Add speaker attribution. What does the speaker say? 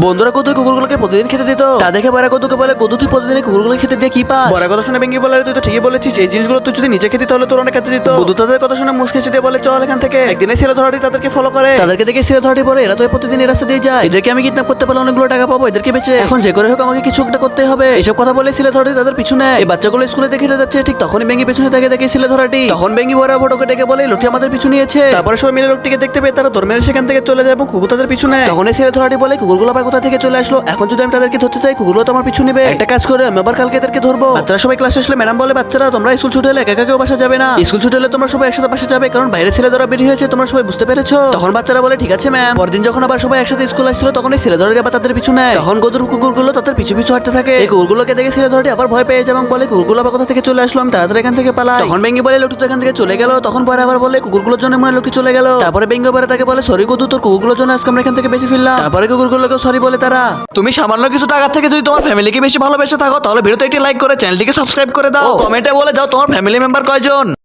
Speaker 1: বন্ধুরা কত কুকুরগুলোকে প্রতিদিন খেতে দিত তা। দেখে বড় কতকে বলে কত তুই প্রতিদিন কুকুরগুলো খেতে দিয়ে কি পাস? বড় কথা শুনে ভেঙ্গি বলে তুই তো ঠিকই বলেছিস এই জিনিসগুলো তুই যদি নিচে খেতে তাহলে তোর অনেক খেতে দিত। বধু তাদের কথা শুনে মুসকে দিয়ে বলে চল এখান থেকে। একদিনে ছেলে ধরাটি তাদেরকে ফলো করে। তাদেরকে দেখে ছেলে ধরাটি পরে এরা তো প্রতিদিন এই রাস্তা দিয়ে যায়। এদেরকে আমি কিডন্যাপ করতে পারলে অনেকগুলো টাকা পাবো এদেরকে বেঁচে। এখন যে করে হোক আমাকে কিছু একটা করতে হবে। এসব কথা বলে ছেলে ধরাটি তাদের পিছনে এই বাচ্চাগুলো স্কুলে দেখে যাচ্ছে ঠিক তখনই ভেঙ্গি পিছনে থেকে দেখে ছেলে ধরাটি। তখন ভেঙ্গি বড় ফটোকে ডেকে বলে লোকটি আমাদের পিছু নিয়েছে। তারপরে সবাই মিলে লোকটিকে দেখতে পেয়ে তারা ধর্মের সেখান থেকে চলে যায় এবং কুকুর তাদের পিছনে তখন ছেলে ধরাটি বলে কুকুরগুলো আবার কোথা থেকে চলে আসলো? এখন যদি আমি তাদেরকে ধরতে চাই কুকুরগুলো তো আমার পিছু নেবে। একটা কাজ করে আমি আবার কালকে এদেরকে ধরবো। বাচ্চারা সবাই ক্লাসে আসলে ম্যাডাম বলে বাচ্চারা তোমরা স্কুল ছুটে হলে একা একা কেউ বাসা যাবে না। স্কুল ছুটে হলে তোমরা সবাই একসাথে বাসা যাবে কারণ বাইরে ছেলে ধরা বেরিয়ে হয়েছে তোমরা সবাই বুঝতে পেরেছ? তখন বাচ্চারা বলে ঠিক আছে ম্যাম পরদিন যখন আবার সবাই একসাথে স্কুল আসছিল তখন এই ছেলে ধরে আবার তাদের পিছু নেয়। তখন গদুর কুকুরগুলো তাদের পিছু পিছু হাঁটতে থাকে। এই কুকুরগুলোকে দেখে ছেলে ধরে আবার ভয় পেয়ে যায় এবং বলে কুকুরগুলো আবার কোথা থেকে চলে আসলো? আমি তাড়াতাড়ি এখান থেকে পালাই। তখন বেঙ্গি বলে লোকটি তো এখান থেকে চলে গেল। তখন পরে আবার বলে কুকুরগুলোর জন্য মনে লোকটি চলে গেল। তারপরে বেঙ্গি পরে তাকে বলে সরি গদু তোর কুকুরগুলোর জন্য আজকে আমরা এখান থেকে বেশি ফিরলাম। তারপরে কুকুরগুলোকে সরি বলে তারা। তুমি সামান্য কিছু টাকা থেকে যদি তোমার ফ্যামিলিকে বেশি ভালোবেসে থাকো তাহলে ভিডিওতে একটি লাইক করে চ্যানেলটিকে সাবস্ক্রাইব করে দাও। কমেন্টে বলে যাও তোমার ফ্যামিলি মেম্বার কয়জন।